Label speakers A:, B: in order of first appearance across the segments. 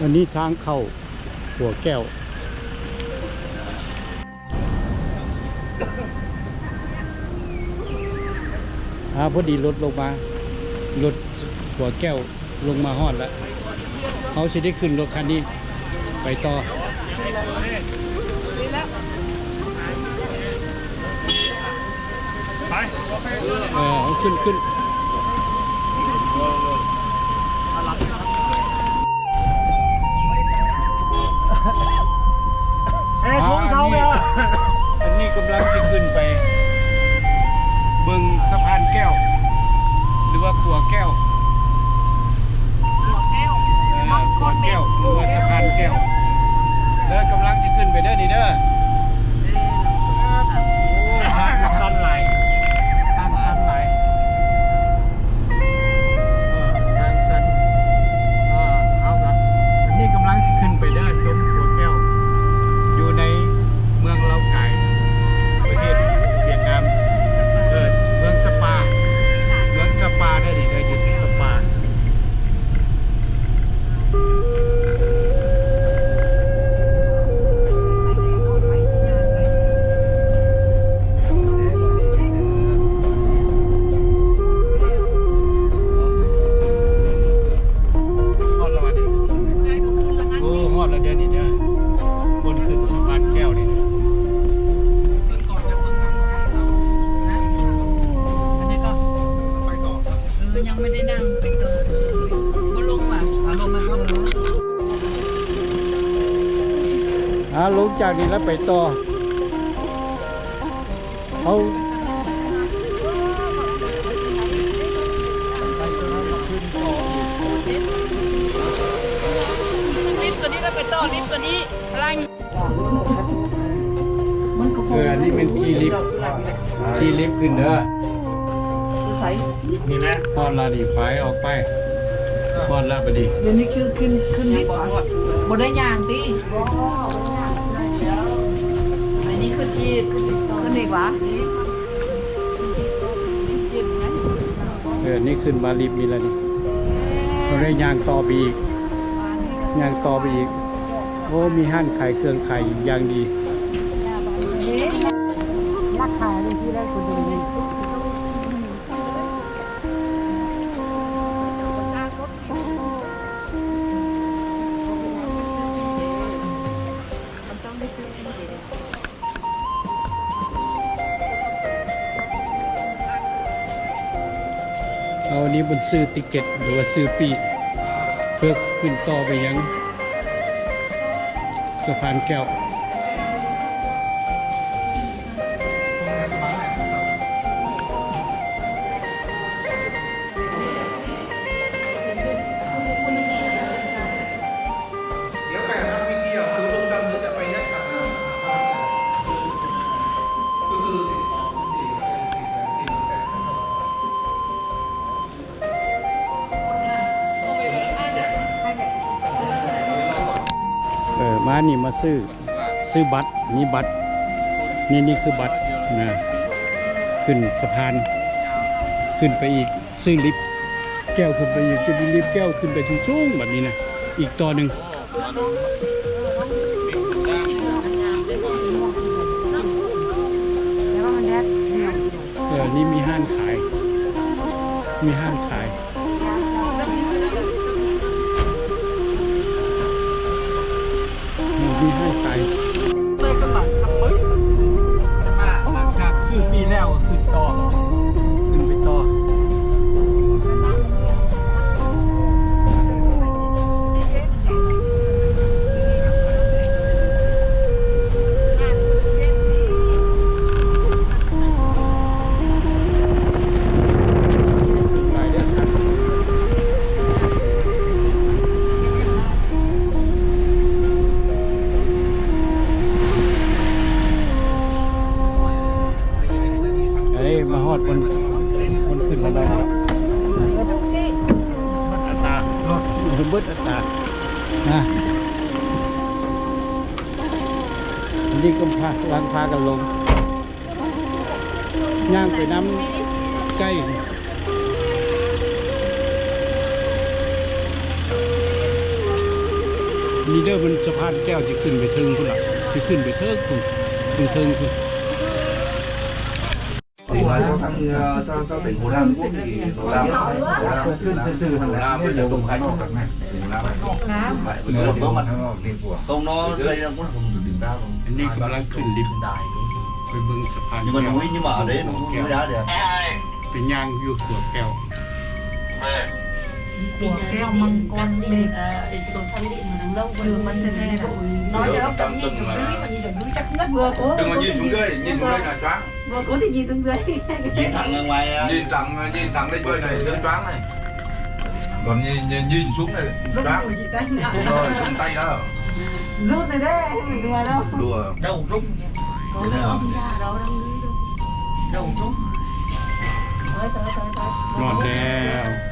A: อันนี้ทางเข้าหัวแก้ว อาพอดีรถลงมารถหัวแก้วลงมาฮอดแล้วเขาจะได้ขึ้นรถคันนี้ ไปต่อ
B: ไป
A: เออขึ้นขึ้น
B: อันนี้
A: กำลังจะขึ้นไป เบิงสะพานแก้ว หรือว่าขัวแก้ว
C: หัวแก้ว
A: เออขัวแก้วหรือว่าสะพานแก้วแล้วกำลังจะขึ้นไปเด้อนี่เด้อ อ่าลงจากนี้แล้ว
C: ไปต่อ
A: เขาขึ้นต่ออีก
C: ลิฟต์ตัวนี้แล้วไปต่อลิฟต์ตัวนี้อะไร
A: เอออันนี้เป็นทีลิฟต์ทีลิฟต์ขึ้นเด้อ
C: ใส่
A: นี่แหละพอดละดีไฟออกไปพอดละไปดี
C: เดี๋ยวนี้ขึ้นขึ้นขึ้นลิฟต์บ่ได้ยางตี อันนี้ขึ้นอีกวะ
A: เออนี่ขึ้นมารีบมีแล้วนี่เราได้ยางต่อไปอีกยางต่อไปอีก โอ้มีห้านขายเครื่องขายยางดี
C: ราคาเลยที่ได้คุณดู
A: นนี้บนซื้อติเก็ตหรือว่าซื้อปีกเพื่อขึ้นต่อไปยังสะพานแก้ว
B: ออ
A: มานี่มาซื้อซื้อบัตรนี่บัตร นี่นี่คือบัตรนะขึ้นสะพาน ขึ้นไปอีกซื้อลิฟต์แก้วขึ้นไปอีกจะมีลิฟต์แก้วขึ้นไปสูงๆแบบนี้นะอีกต่อหนึ่ง
C: แล้วมันแดด
A: เออนี่มีห้านขาย มีห้านขาย มี ต้องพาล้างพากันลงย่างไปน้ำใกล้มีเด้อมันสะพานแก้วจะขึ้นไปเทิงคุณหลักจะขึ้นไปเทิงคุณเทิงคุณ
B: mà cho sang cho tỉnh Hồ Nam? Quốc thì Hồ Nam. Hồ Nam. Từ từ Hồ Nam bây giờ cùng hành Hồ Nam. Này không mặt.
D: Không nó đây là muốn hùng đỉnh cao
A: rồi đi bảo lang chuyển đi
D: đài.
A: Với bưng sập hàng
D: nhưng mà núi nhưng mà ở đấy nó núi đá
A: được thì nhang vô cửa kèo
C: của cái hồng măng con đệt đường văn thế này nói cho ông
B: tâm
C: nhìn xuống dưới mà nhìn xuống dưới chắc nhất vừa cố
B: đừng có nhìn xuống dưới nhìn xuống đây là choáng.
C: vừa cố thì nhìn xuống dưới.
D: Nhìn thẳng ở ngoài
B: nhìn thẳng à, nhìn thẳng đây bơi này đỡ choáng này. Còn nhìn nhìn, nhìn xuống này choáng.
C: rồi chân tay
B: đó
C: rút này đấy đùa đâu.
B: Đùa.
D: Đâu
C: rút
D: cái này
C: không đâu. Đâu
D: rút
C: tới tới tới tới
A: ngọt đèo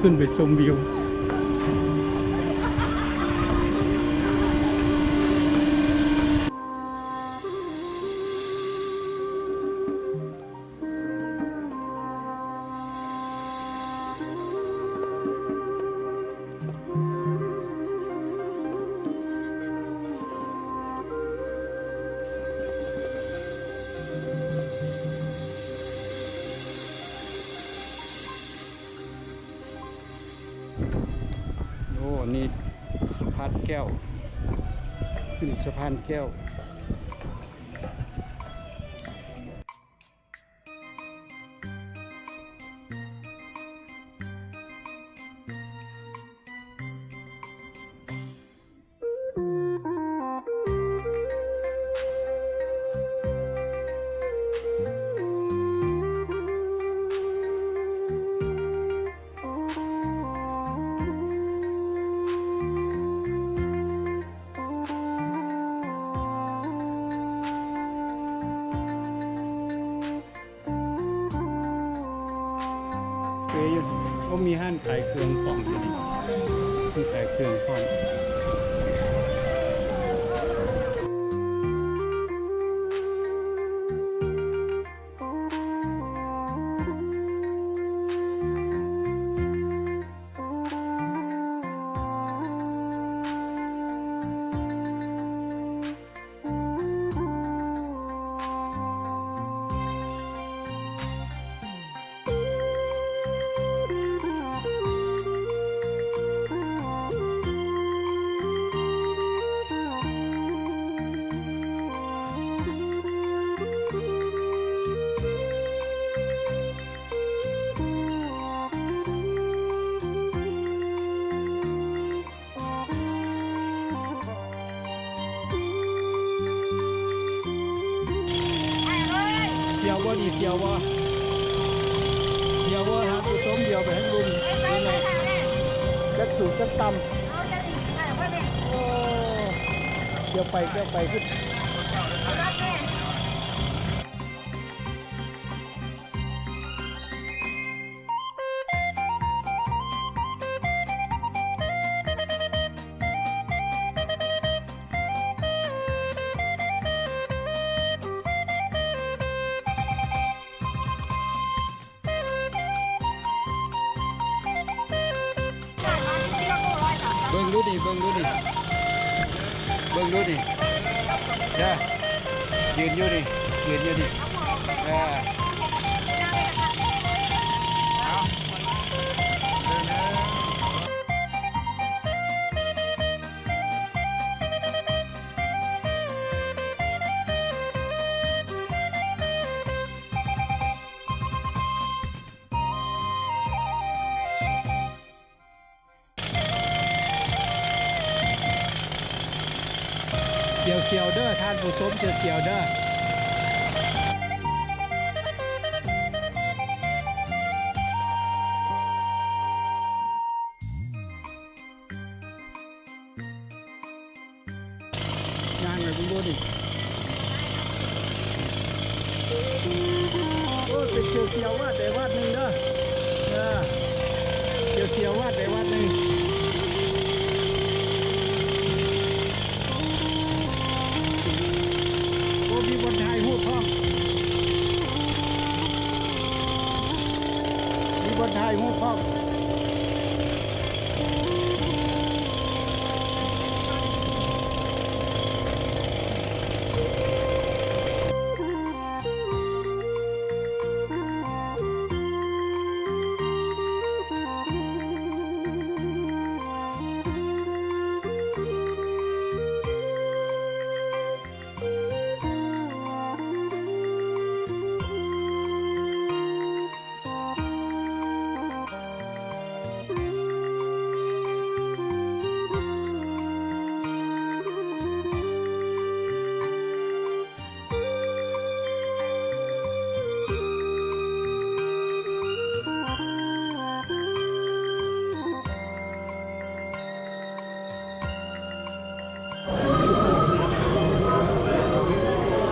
A: ขึ้นไปชมวิว นี้สะพานแก้ว ขึ้นสะพานแก้ว มีข จักสูงจักต่ำโอ้เดี๋ยวไปเดี๋ยวไปขึ้นเบิ่ งดูดิเบิ่งดูดิเบิ่งดูดิจ้ายืนอยู่ดิยืนอยู่ดิอ่ เขียวเด้อท่านผู้ชมเขียวๆเด้องานอะไรคุณดูดิโอ้เป็นเขียวเขียวๆวาดได้วาดหนึ่งเด้อเออเขียวเขียวๆวาดได้วาดหนึ่ง มีคนไทยหูดพร้อมมีคนไทยหูดพร้อม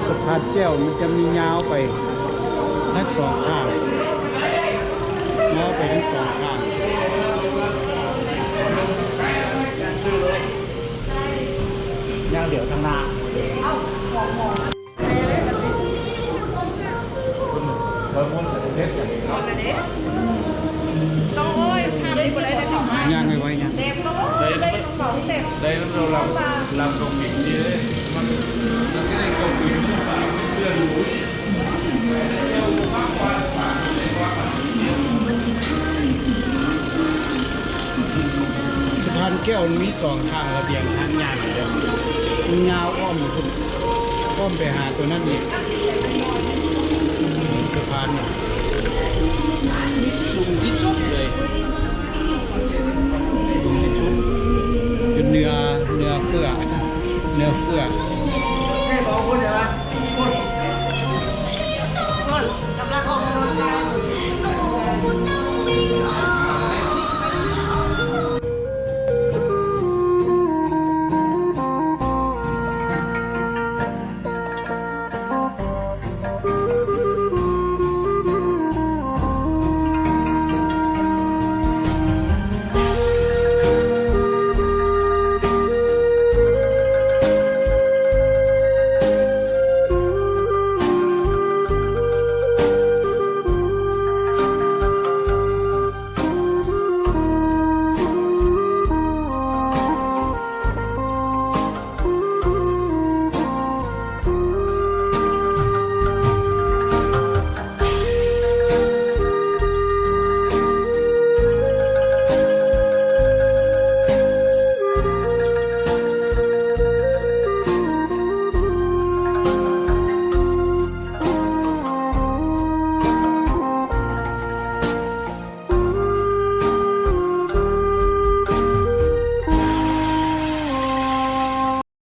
A: สะพานแก้วมันจะมียาวไปทั้งสองข้างยาวไปทั้งสองข้าง
D: ย่างเดี๋ยวทางหน้า
C: ต้องโอ้ยทำดีกว่าเลยได้สองห้า
A: ย่างไว้ไว้ย่าง
C: เต็มแล้วได้ เพื่
A: อนหนูสะพานแก้วมีสองข้างระเบียงทางยางเลยยาวอ้อมคุณอ้อมไปหาตัวนั้นอีกสะพานน่ะ